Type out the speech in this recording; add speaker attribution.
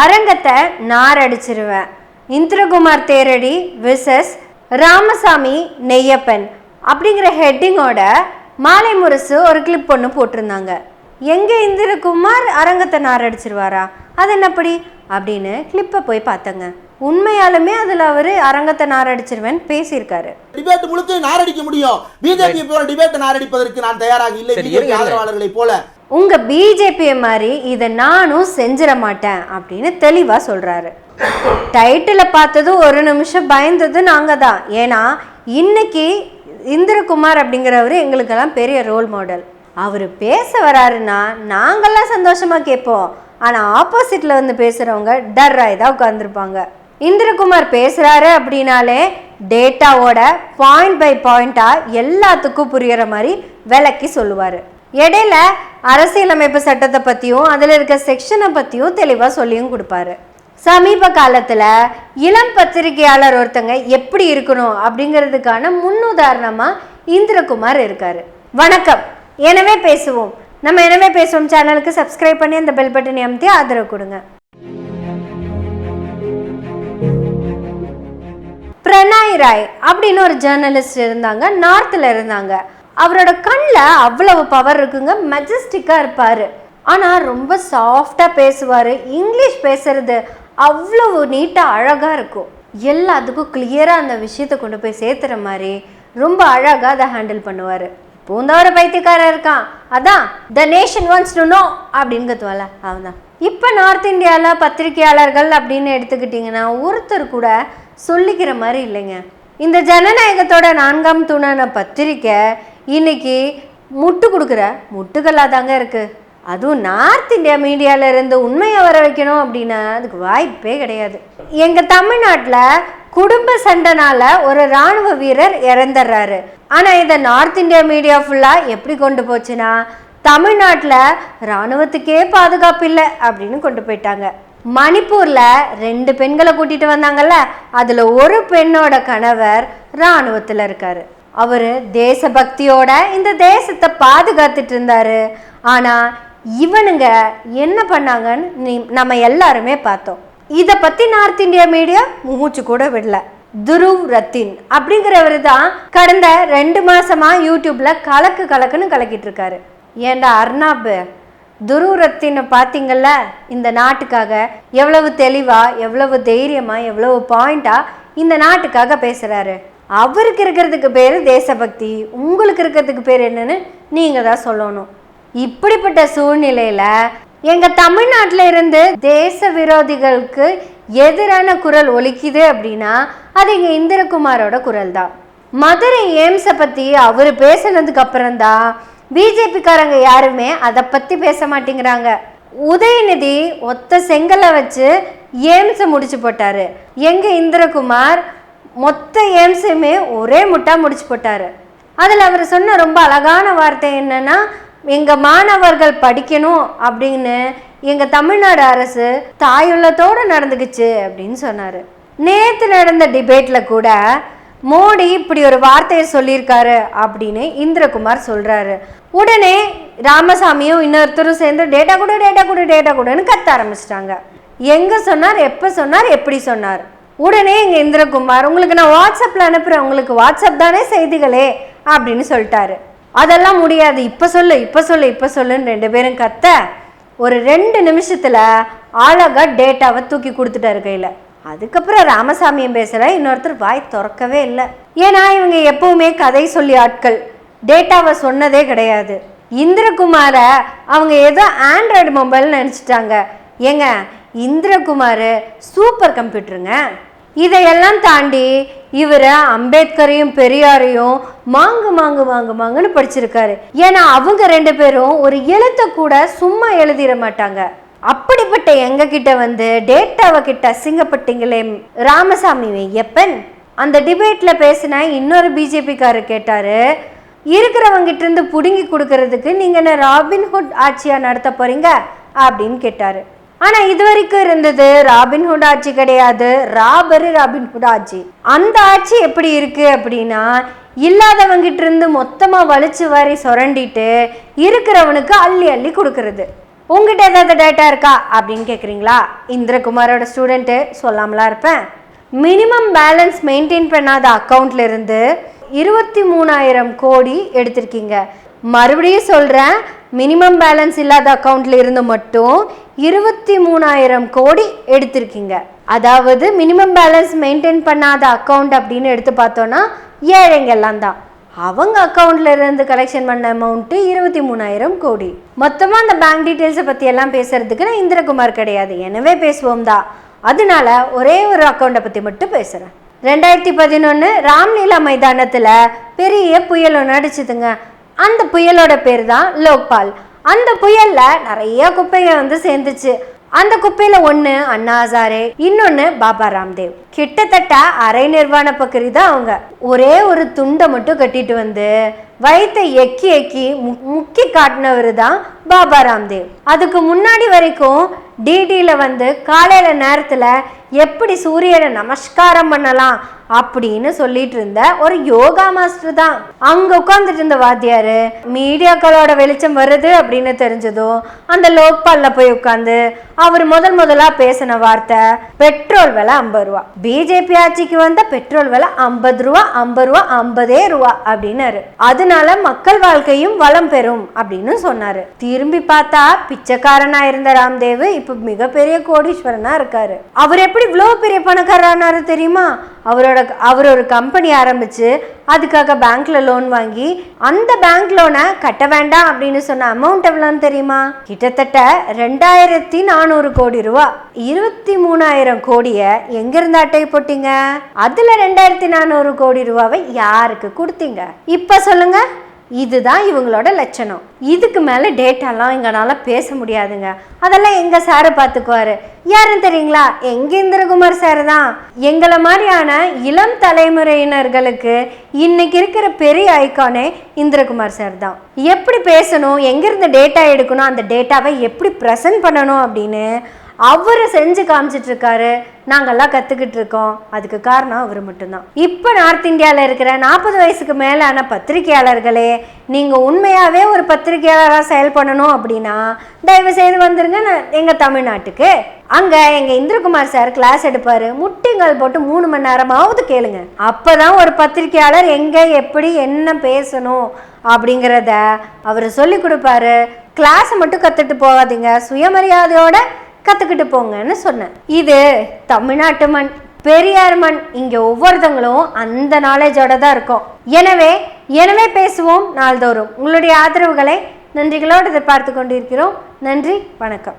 Speaker 1: அரங்கத்தை நாரடிச்சிருவேன் இந்திரகுமார் தேரடி விசஸ் ராமசாமி நெய்யப்பன் அப்படிங்கிற ஹெட்டிங்கோட மாலை முரசு ஒரு கிளிப் ஒன்று போட்டிருந்தாங்க. எங்க இந்திரகுமார் அரங்கத்தை நாரடிச்சிருவாரா? அது என்னப்படி? அப்படின்னு கிளிப்பை போய் பார்த்தங்க. உண்மையாலுமே அதில் அவர் அரங்கத்தை நாரடிச்சிருவேன் பேசியிருக்காரு.
Speaker 2: டிபேட் முழுக்க நாரடிக்க முடியும். பிஜேபி போல டிபேட் நாரடிப்பதற்கு நான் தயாராக இல்லை. பிஜேபி. ஆதரவாளர்களை போல
Speaker 1: உங்கள் பிஜேபியை மாதிரி இதை நானும் செஞ்சிட மாட்டேன் அப்படின்னு தெளிவாக சொல்கிறாரு டைட்டிலை பார்த்தது ஒரு நிமிஷம் பயந்தது நாங்கள் தான். ஏன்னா இன்னைக்கு இந்திரகுமார் அப்படிங்கிறவர் எங்களுக்கெல்லாம் பெரிய ரோல் மாடல் அவர் பேச வராருன்னா நாங்கள்லாம் சந்தோஷமாக கேட்போம். ஆனால் ஆப்போசிட்டில் வந்து பேசுகிறவங்க டர்ராய் தான் உட்காந்துருப்பாங்க இந்திரகுமார் பேசுகிறாரு அப்படின்னாலே டேட்டாவோட பாயிண்ட் பை பாயிண்ட்டாக எல்லாத்துக்கும் புரியற மாதிரி விளக்கி சொல்லுவார். இடையில அரசியலமைப்பு சட்டத்தை பற்றியும் அதில் இருக்க செக்ஷனை பற்றியும் தெளிவாக சொல்லியும் கொடுப்பாரு. சமீப காலத்தில் இளம் பத்திரிகையாளர் ஒருத்தங்க எப்படி இருக்கணும் அப்படிங்கிறதுக்கான முன்னுதாரணமாக இந்திரகுமார் இருக்காரு. வணக்கம். எனவே பேசுவோம். நம்ம எனவே பேசுவோம். சேனலுக்கு சப்ஸ்கிரைப் பண்ணி அந்த பெல் பட்டனை அமுத்தி ஆதரவு கொடுங்க. பிரணாய் ராய் அப்படின்னு ஒரு ஜேர்னலிஸ்ட் இருந்தாங்க. நார்த்தில் இருந்தாங்க. அவரோட கண்ணில் அவ்வளவு பவர் இருக்குங்க. மெஜஸ்டிக்காக இருப்பார். ஆனால் ரொம்ப சாஃப்டாக பேசுவார். இங்கிலீஷ் பேசுறது அவ்வளவு நீட்டாக அழகாக இருக்கும். எல்லாத்துக்கும் கிளியராக அந்த விஷயத்தை கொண்டு போய் சேர்த்துற மாதிரி ரொம்ப அழகாக அதை ஹேண்டில் பண்ணுவார். பூந்தவர பைத்தியக்காரர் இருக்கான். அதான் the nation wants to know அப்படின்னு கத்துவால அவன் தான் இப்போ நார்த் இந்தியாவில் பத்திரிகையாளர்கள் அப்படின்னு எடுத்துக்கிட்டிங்கன்னா ஒருத்தர் கூட சொல்லிக்கிற மாதிரி இல்லைங்க. இந்த ஜனநாயகத்தோட நான்காம் தூணான பத்திரிக்கை இன்னைக்கு முட்டு கொடுக்குற? முட்டுகளாக தாங்க இருக்குது அதுவும் நார்த் இந்தியா மீடியால இருந்து உண்மையை வர வைக்கணும் அப்படின்னா அதுக்கு வாய்ப்பே கிடையாது. எங்கள் தமிழ்நாட்டில் குடும்ப சண்டைனால ஒரு ராணுவ வீரர் இறந்துடுறாரு. ஆனால் இதை நார்த் இந்தியா மீடியா ஃபுல்லாக எப்படி கொண்டு போச்சுன்னா தமிழ்நாட்டில் ராணுவத்துக்கே பாதுகாப்பு இல்லை அப்படின்னு கொண்டு போயிட்டாங்க. மணிப்பூரில் ரெண்டு பெண்களை கூட்டிகிட்டு வந்தாங்கல்ல அதில் ஒரு பெண்ணோட கணவர் இராணுவத்தில் இருக்காரு. அவர் தேசபக்தியோட இந்த தேசத்தை பாதுகாத்துட்டு இருந்தாரு. ஆனால் இவனுங்க என்ன பண்ணாங்கன்னு நீ- நம்ம எல்லாருமே பார்த்தோம். இதை பற்றி நார்த் இந்தியா மீடியா மூச்சு கூட விடல. துருவ் ரத்தின் அப்படிங்கிறவர் தான் கடந்த ரெண்டு மாசமா யூடியூப்ல கலக்கு கலக்குன்னு கலக்கிட்டு இருக்காரு. ஏன்டா துருவ் ரத்தினை பார்த்தீங்கல்ல இந்த நாட்டுக்காக எவ்வளவு தெளிவா எவ்வளவு தைரியமா எவ்வளவு பாயிண்டா இந்த நாட்டுக்காக பேசுறாரு. அவருக்கு இருக்கிறதுக்கு பேர் தேசபக்தி உங்களுக்கு இருக்கிறதுக்கு பேர் என்னன்னு நீங்க தான் சொல்லணும். இப்படிப்பட்ட சூழ்நிலையில எங்க தமிழ்நாட்டில் இருந்து தேச விரோதிகளுக்கு எதிரான குரல் ஒலிக்குது அப்படின்னா அது எங்க இந்திரகுமாரோட குரல் தான். மதுரை எய்ம்ஸை பத்தி அவர் பேசினதுக்கு அப்புறம்தான் பிஜேபிக்காரங்க யாருமே அதை பத்தி பேச மாட்டேங்கிறாங்க. உதயநிதி ஒத்த செங்கலை வச்சு எய்ம்ஸை முடிச்சு போட்டாரு. எங்க இந்திரகுமார் மொத்த ஏம்ஸையுமே ஒரே முட்டா முடிச்சு போட்டார். அதில் அவர் சொன்ன ரொம்ப அழகான வார்த்தை என்னென்னா எங்கள் மாணவர்கள் படிக்கணும் அப்படின்னு எங்கள் தமிழ்நாடு அரசு தாயுள்ளத்தோடு நடந்துக்குச்சு அப்படின்னு சொன்னார். நேற்று நடந்த டிபேட்டில் கூட மோடி இப்படி ஒரு வார்த்தையை சொல்லியிருக்காரு அப்படின்னு இந்திரகுமார் சொல்கிறாரு உடனே ராமசாமியும் இன்னொருத்தரும் சேர்ந்து டேட்டா கொடு டேட்டா கொடு டேட்டா கொடுன்னு கத்த ஆரம்பிச்சிட்டாங்க. எங்கே சொன்னார் எப்போ சொன்னார் எப்படி சொன்னார்? உடனே எங்கள் இந்திரகுமார் உங்களுக்கு நான் வாட்ஸ்அப்பில் அனுப்புகிறேன் உங்களுக்கு வாட்ஸ்அப் தானே செய்திகளே? அப்படின்னு சொல்லிட்டாரு. அதெல்லாம் முடியாது. இப்போ சொல்லு இப்போ சொல்லு இப்போ சொல்லுன்னு ரெண்டு பேரும் கத்த ஒரு ரெண்டு நிமிஷத்தில் அழகாக டேட்டாவை தூக்கி கொடுத்துட்டாரு கையில். அதுக்கப்புறம் ராமசாமியும் பேசுகிற இன்னொருத்தர் வாய் திறக்கவே இல்லை. ஏன்னா இவங்க எப்பவுமே கதை சொல்லி ஆட்கள். டேட்டாவை சொன்னதே கிடையாது. இந்திரகுமாரை அவங்க ஏதோ ஆண்ட்ராய்டு மொபைல்னு நினச்சிட்டாங்க. ஏங்க இந்திரகுமார் சூப்பர் கம்ப்யூட்டருங்க இதையெல்லாம் தாண்டி இவரை அம்பேத்கரையும் பெரியாரையும் மாங்கு மாங்கு மாங்கு மாங்குன்னு படிச்சிருக்காரு. ஏன்னா அவங்க ரெண்டு பேரும் ஒரு எழுத்தை கூட சும்மா எழுதிட மாட்டாங்க. அப்படிப்பட்ட எங்க கிட்ட வந்து டேட்டாவை கிட்ட அசிங்கப்பட்டீங்களே ராமசாமி ஐயப்பன் அந்த டிபேட்ல பேசின இன்னொரு பிஜேபிக்காரர் கேட்டாரு இருக்கிறவங்கிட்ட இருந்து புடுங்கி கொடுக்கறதுக்கு நீங்க என்ன ராபின்ஹுட் ஆட்சியா நடத்த போறீங்க? அப்படின்னு கேட்டாரு. ஆனால் இது வரைக்கும் இருந்தது ராபின்ஹுட் ஆட்சி கிடையாது. ராபரு ராபின்ஹுட் ஆட்சி. அந்த ஆட்சி எப்படி இருக்குது அப்படின்னா இல்லாதவங்கிட்ட இருந்து மொத்தமாக வலிச்சு வாரி சுரண்டிட்டு இருக்கிறவனுக்கு அள்ளி அள்ளி கொடுக்கறது. உங்ககிட்ட ஏதாவது டேட்டா இருக்கா அப்படின்னு கேட்குறீங்களா இந்திரகுமாரோட ஸ்டூடெண்ட்டு சொல்லாமலாம் இருப்பேன். மினிமம் பேலன்ஸ் மெயின்டைன் பண்ணாத அக்கௌண்ட்லேருந்து இருபத்தி மூணாயிரம் கோடி எடுத்திருக்கீங்க. மறுபடியும் சொல்கிறேன் மினிமம் பேலன்ஸ் இல்லாத அக்கௌண்ட்ல இருந்து மட்டும் இருபத்தி மூணாயிரம் கோடி எடுத்திருக்கீங்க. அதாவது மினிமம் பேலன்ஸ் மெயின்டைன் பண்ணாத அக்கௌண்ட் அப்படின்னு எடுத்து பார்த்தோன்னா ஏழைங்கெல்லாம் தான். அவங்க அக்கௌண்ட்ல இருந்து கலெக்ஷன் பண்ண அமௌண்ட்டு இருபத்தி மூணாயிரம் கோடி. மொத்தமாக அந்த பேங்க் டீட்டெயில்ஸை பற்றி எல்லாம் பேசுறதுக்கு நான் இந்திரகுமார் கிடையாது. எனவே பேசுவோம் தான். அதனால ஒரே ஒரு அக்கௌண்ட்டை பற்றி மட்டும் பேசுகிறேன் ரெண்டாயிரத்தி பதினொன்று ராம்லீலா மைதானத்தில் பெரிய புயல் ஒன்று அடிச்சுதுங்க. அந்த புயலோட பேர் தான் லோக்பால். அந்த புயல்ல நிறைய குப்பைங்க வந்து சேர்ந்துச்சு. அந்த குப்பையில ஒன்று அண்ணா ஹசாரே இன்னொன்று பாபா ராம்தேவ். கிட்டத்தட்ட அரை நிர்வாண பக்கரி தான் அவங்க. ஒரே ஒரு துண்டை மட்டும் கட்டிட்டு வந்து வயிற்றை எக்கி எக்கி முக்கி காட்டினவர் தான் பாபா ராம்தேவ். அதுக்கு முன்னாடி வரைக்கும் டிடியில் வந்து காலையில நேரத்தில் எப்படி சூரியனை நமஸ்காரம் பண்ணலாம் அப்படின்னு சொல்லிட்டு இருந்த ஒரு யோகா மாஸ்டர் தான். அங்க உட்காந்துட்டு இருந்த வாத்தியாரு மீடியாக்களோட வெளிச்சம் வருது அப்படின்னு தெரிஞ்சதும் அந்த லோக்பால்ல போய் உட்காந்து அவர் முதல் முதலா பேசின வார்த்தை பெட்ரோல் விலை ஐம்பது ரூபா. பிஜேபி ஆட்சிக்கு வந்த பெட்ரோல் விலை ஐம்பது ரூபா ஐம்பது ரூபா ஐம்பதே ரூபா அப்படின்னாரு. அதனால மக்கள் வாழ்க்கையும் வளம் பெறும் அப்படின்னு சொன்னாரு. திரும்பி பார்த்தா பிச்சைக்காரனா இருந்த ராம்தேவ் இப்ப மிகப்பெரிய கோடீஸ்வரனா இருக்காரு. அவர் எப்படி இவ்வளோ பெரிய பணக்காரனாரு தெரியுமா? அவரோட அவர் ஒரு கம்பெனி ஆரம்பித்து அதுக்காக பேங்க்கில் லோன் வாங்கி அந்த பேங்க் லோனை கட்ட வேண்டாம் அப்படின்னு சொன்ன அமௌண்ட் எவ்வளோன்னு தெரியுமா? கிட்டத்தட்ட ரெண்டாயிரத்தி நானூறு கோடி ரூபா. இருபத்தி மூணாயிரம் கோடியை எங்கேருந்து அட்டை போட்டீங்க? அதில் ரெண்டாயிரத்தி நானூறு கோடி ரூபாவை யாருக்கு கொடுத்தீங்க? இப்போ சொல்லுங்கள் இதுதான் இவங்களோட லட்சணம். இதுக்கு மேலே டேட்டாலாம் எங்களால் பேச முடியாதுங்க. அதெல்லாம் எங்கள் சாரு பார்த்துக்குவாரு யாருன்னு தெரியுங்களா? எங்கள் இந்திரகுமார் சார் தான். எங்களை மாதிரியான இளம் தலைமுறையினர்களுக்கு இன்னைக்கு இருக்கிற பெரிய ஐக்கானே இந்திரகுமார் சார் தான். எப்படி பேசணும்? எங்கேருந்து டேட்டா எடுக்கணும்? அந்த டேட்டாவை எப்படி ப்ரெசன்ட் பண்ணணும் அப்படின்னு அவர் செஞ்சு காமிச்சிட்டு இருக்காரு நாங்கெல்லாம் கற்றுக்கிட்டு இருக்கோம் அதுக்கு காரணம் அவர் மட்டும்தான். இப்போ நார்த் இந்தியாவில் இருக்கிற நாற்பது வயசுக்கு மேலான பத்திரிகையாளர்களே நீங்கள் உண்மையாகவே ஒரு பத்திரிகையாளராக செயல் பண்ணணும் அப்படின்னா தயவு செய்து வந்துருங்க. நான் எங்கள் தமிழ்நாட்டுக்கு. அங்கே எங்கள் இந்திரகுமார் சார் கிளாஸ் எடுப்பார். முட்டிங்கள் போட்டு மூணு மணி நேரமாவது கேளுங்க. அப்போ தான் ஒரு பத்திரிகையாளர் எங்கே எப்படி என்ன பேசணும் அப்படிங்கிறத அவர் சொல்லி கொடுப்பாரு. கிளாஸை மட்டும் கற்றுட்டு போகாதீங்க. சுயமரியாதையோட கற்றுக்கிட்டு போங்கன்னு சொன்னேன். இது தமிழ்நாட்டு மண் பெரியார் மண் இங்கே ஒவ்வொருத்தங்களும் அந்த நாலேஜோட தான் இருக்கும். எனவே எனவே பேசுவோம் நாள்தோறும். உங்களுடைய ஆதரவுகளை நன்றிகளோடு எதிர்பார்த்து கொண்டிருக்கிறோம். நன்றி வணக்கம்.